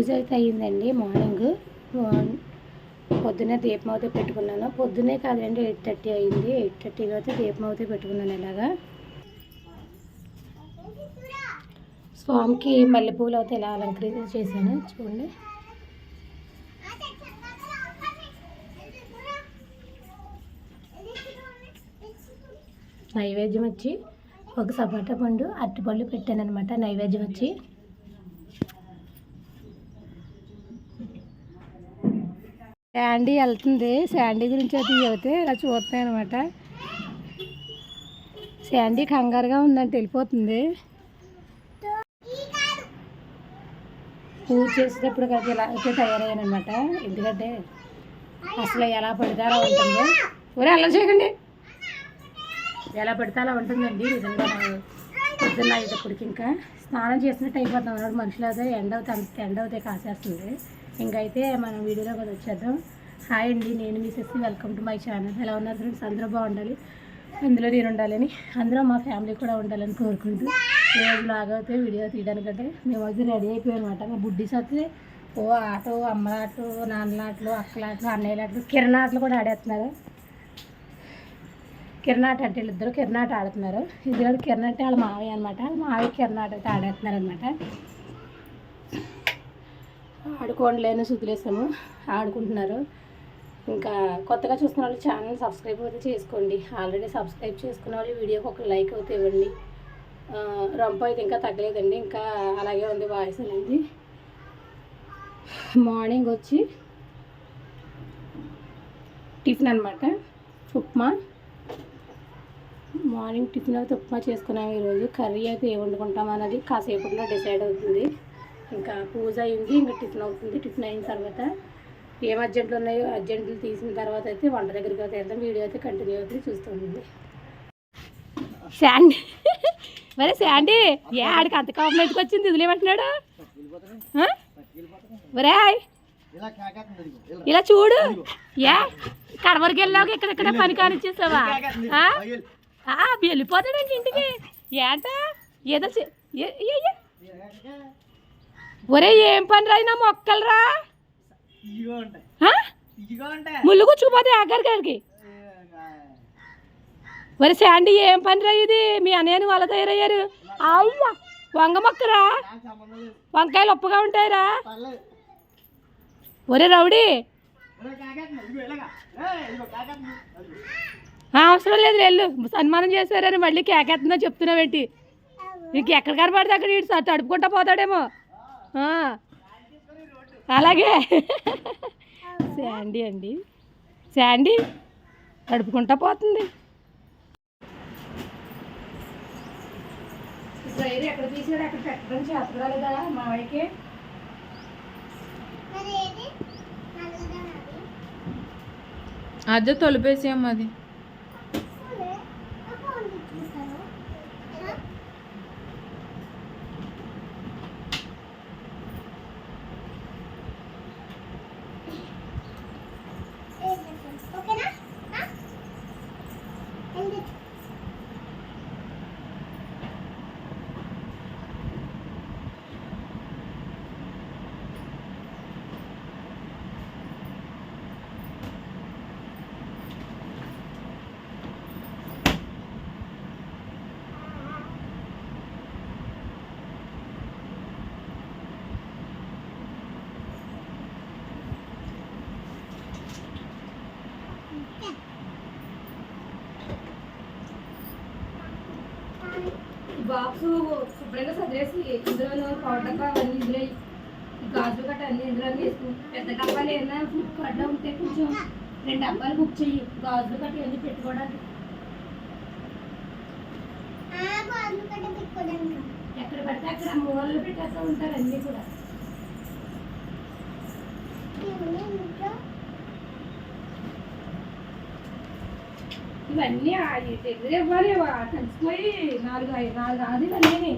పూజ అయితే అయ్యిందండి మార్నింగ్ పొద్దున్నే దీపం అయితే పెట్టుకున్నాను. పొద్దున్నే కాదండి ఎయిట్ థర్టీ అయింది. ఎయిట్ థర్టీకి అయితే దీపం అయితే పెట్టుకున్నాను ఇలాగా. స్వామికి మల్లెపూలు అయితే ఇలా అలంకరించి చేశాను. చూడండి. నైవేద్యం వచ్చి ఒక సపోటా పండు అరటిపళ్ళు పెట్టాను అనమాట నైవేద్యం వచ్చి. శాండీ వెళ్తుంది. శాండీ గురించి అది చెబితే ఇలా చూస్తాయి అనమాట శాండీ కంగారుగా ఉందంటే వెళ్ళిపోతుంది. పూజ చేసేటప్పుడు కదా ఇలా అయితే తయారయ్యానమాట ఎందుకంటే అసలు ఎలా పడితే అలా ఉంటుంది. ఊరే అలా చేయకండి. ఎలా పడితే అలా ఉంటుందండి. నిజంగా పొద్దున్న అయ్యేటప్పటికి ఇంకా స్నానం చేసినట్టు అయిపోతుంది మనుషులు అయితే ఎండ అవుతుంది అంత ఎండ అవుతే కాసేస్తుంది. ఇంకైతే మనం వీడియోలో కూడా వచ్చేద్దాం. హాయ్ అండి నేను Mrs welcome to my channel ఎలా ఉన్నారు ఫ్రెండ్స్ అందరూ బాగుండాలి? అందులో నేను ఉండాలని అందరూ మా ఫ్యామిలీ కూడా ఉండాలని కోరుకుంటూ రోజు లాగైతే వీడియో తీయడానికంటే మేము అయితే రెడీ అయిపోయామన్నమాట మా బుడ్డీస్ అయితే ఓ ఆటో అమ్మలాట్లు నాన్నలాట్లు అక్కలాట్లు అన్నయ్యలాట్లు కిరణాటలు కూడా ఆడేస్తున్నారు. కిరణాట అంటే వీళ్ళిద్దరు కిరణాట ఆడుతున్నారు. ఇద్దరు కిరణాట వాళ్ళ మావయ్య అనమాట వాళ్ళ మావయ్య కిరణాట అయితే ఆడేస్తున్నారు అనమాట ఆడుకోండిలేని సుదిలేసాము ఆడుకుంటున్నారు. ఇంకా కొత్తగా చూస్తున్న వాళ్ళు ఛానల్ సబ్స్క్రైబ్ అయితే చేసుకోండి. ఆల్రెడీ సబ్స్క్రైబ్ చేసుకున్న వాళ్ళు వీడియోకి ఒక లైక్ అయితే ఇవ్వండి. రంపు అయితే ఇంకా తగ్గలేదండి. ఇంకా అలాగే ఉంది వాయిస్ అనేది. మార్నింగ్ వచ్చి టిఫిన్ అనమాట ఉప్మా. మార్నింగ్ టిఫిన్ అయితే ఉప్మా చేసుకున్నాము ఈరోజు. కర్రీ అయితే ఏ వండుకుంటాం అన్నది కాసేపట్లో డిసైడ్ అవుతుంది. ఇంకా పూజ అయింది ఇంకా టిఫిన్ అవుతుంది. టిఫిన్ అయిన తర్వాత ఏం అర్జెంట్లు ఉన్నాయో అర్జెంట్లు తీసిన తర్వాత అయితే వంట దగ్గరికి అయితే వెళ్తాం వీడియో అయితే కంటిన్యూ అవుతుంది చూస్తుంది శాండీ. మరి శాండీ ఏ ఆడికి అంత కోపం ఎందుకు వచ్చింది? వదిలేమంటున్నాడు ఆ? ఇలా చూడు. ఏ? కడవరికి వెళ్ళావు ఇక్కడెక్కడ పని కానిచ్చేసావా? ఆ? వెళ్ళిపోతాడండి ఇంటికి. ఏంట? ఏదో ఒరే ఏం పని రాయినా మొక్కలరా? ముళ్ళు ఆఖరి గారికి ఒరే శాండీ ఏం పని రా ఇది? మీ అన్నయ్యని వాళ్ళ తయారయ్యారు అయ్యా వంగ మొక్కరా? వంకాయలు ఉప్పగా ఉంటాయిరా? ఒరే రౌడీ. అవసరం లేదు వెళ్ళు. సన్మానం చేశారని మళ్ళీ కేకేస్తుందో చెప్తున్నావేంటి? నీకు ఎక్కడ కనపడితే అక్కడ? తడుపుకుంటా పోతాడేమో. అలాగే. శాండీ అండి. శాండీ తడుపుకుంటా పోతుంది. ఎక్కడ తీసాడు? అక్కడ పెట్టడం చేతరాలేదా మావయ్యకి? అదే తొలిపేసాం అది. బాక్స్ శుభ్రంగా సదిరేసి ఇందులో పౌడర్ అవన్నీ ఇందులో గాజులు గట్ట అన్ని ఇందులో వేసుకుని పెద్ద డబ్బాలు ఏమైనా ఫ్లిప్కార్ట్లో ఉంటే కొంచెం రెండు డబ్బాలు బుక్ చెయ్యి. గాజులు గట్ట ఇవన్నీ పెట్టుకోవడానికి. ఎక్కడ పడితే అక్కడ మూలలు పెట్టేస్తూ ఉంటారు అన్నీ కూడా. ఇవన్నీ ఆ ఇవ్వాలి కలిసిపోయి నాలుగు ఐదు నాలుగు ఆది ఇవన్నీ.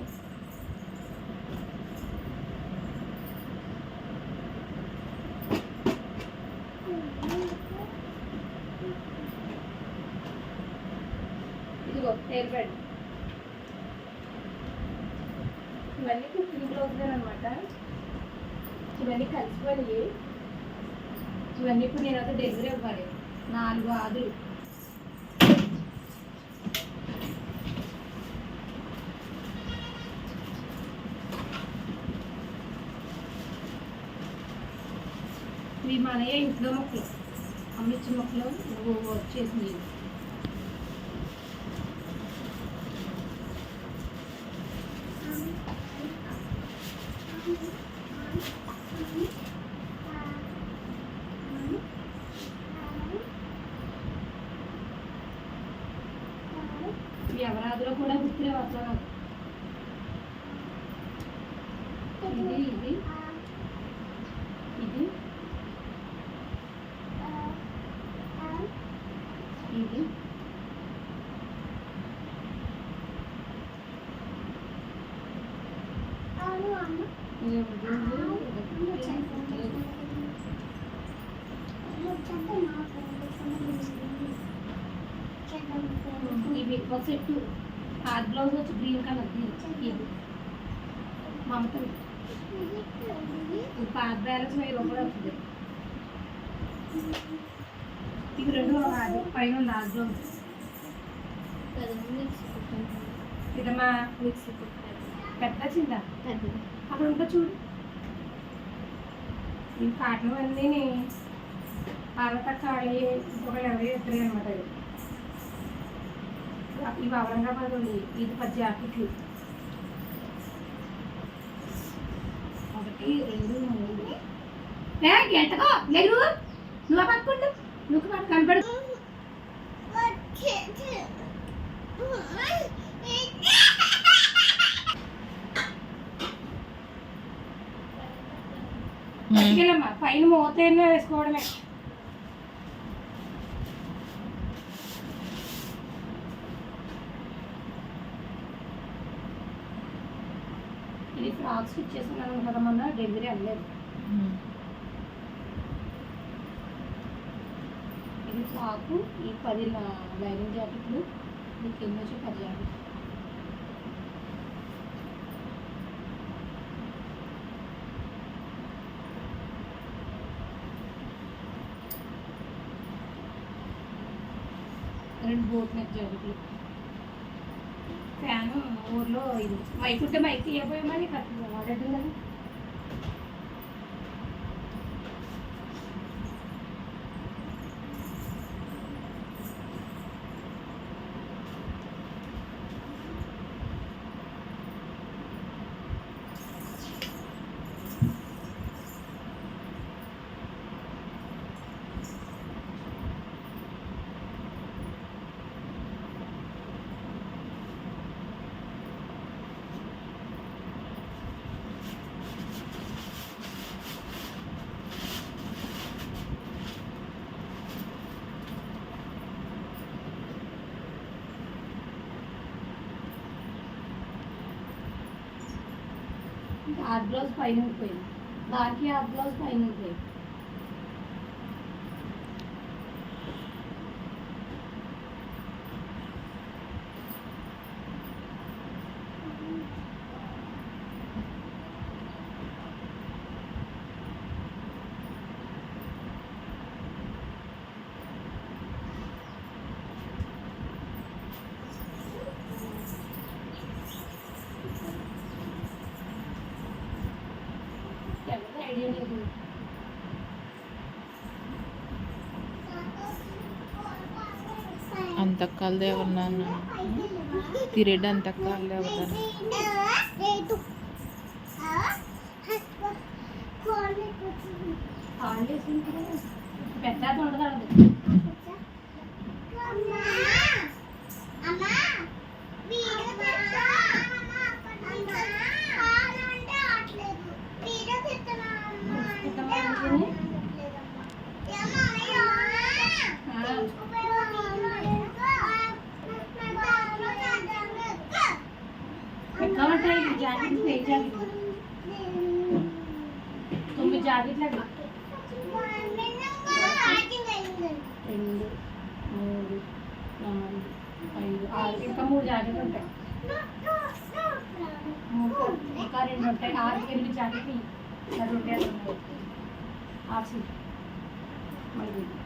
ఇదిగో హెయిర్ ఇవన్నీ కుకింగ్ బ్లౌజ్ అనమాట ఇవన్నీ కలిసిపోయి ఇవన్నీ ఇప్పుడు నేను అయితే డెలివరీ ఇవ్వాలి. నాలుగు ఆదులు ఇవి మనయే ఇంట్లో మొక్కలు. అమ్మిచ్చి మొక్కలు నువ్వు వచ్చేసింది ఎవరాదిలో కూడా గుర్తులే అట్లా ఇది ఇది ఇది ఇది ఒకటి, ఇది ఒకటి. ఇవి ఒక సెట్ ఆ బ్లౌజ్ వచ్చి గ్రీన్ కలర్ ఇది. మమత ఇది పాత బ్యాలెన్స్ వెయ్యి రూపాయలు వస్తుంది. ఇవి రెండు అది. పైన ఉంది ఆ బ్లౌజ్. ఇదమ్మా. పెద్ద చింత అక్కడ ఉంటా చూడు. ఈ కాటన్ అన్నీ పాలత ఖాళీ ఇంకొక ఇరవై ఇద్దరు అనమాట ఇది ఇవి ఔరంగాబాద్ ఉంది. ఇది పది జాకెట్లు. ఒకటి రెండు మూడు. గంటకో లేదు నువ్వు? పట్టుకుంటు. నువ్వు కనపడు. పట్టుకెళ్ళమ్మా పైన మోతేనే వేసుకోవడమే. ఇది ఫ్రాక్స్ ఇచ్చేస్తున్నాను కదా మొన్న డెలివరీ అనలేదు ఇది ఫ్రాకు ఈ పది లైనింగ్ జాకెట్లు ఇది కింద వచ్చి పది జాకెట్లు. రెండు బోట్ నెక్ జాకెట్లు ఫ్యాను ఊర్లో ఇది. మైక్ ఉంటే మైక్ ఇవ్వబోయే మరి కరెక్ట్గా వాడేది కదా. ఆ బ్లౌజ్ పైన ఉండిపోయింది. బాకీ ఆ బ్లౌజ్ పైన ఉండిపోయింది. అంతక్కలది ఎవరన్నా పీరియడ్ అంతక్కలది ఎవరన్నా హాలిడేస్ ఉంటే పెద్ద ఉండదు అది ఎక్కువ ఉంటాయి ఈ జాకెట్లు ఏ జాకెట్లు తొమ్మిది జాకెట్లు అట్లా రెండు మూడు నాలుగు ఐదు ఆరు ఇంకా మూడు జాకెట్లు ఉంటాయి మూడు ఇంకా రెండు ఉంటాయి ఆరు ఎనిమిది జాకెట్లు ఇయ్యి. అది ఉండేది ఉన్నది ఆక్సిజన్ మళ్ళీ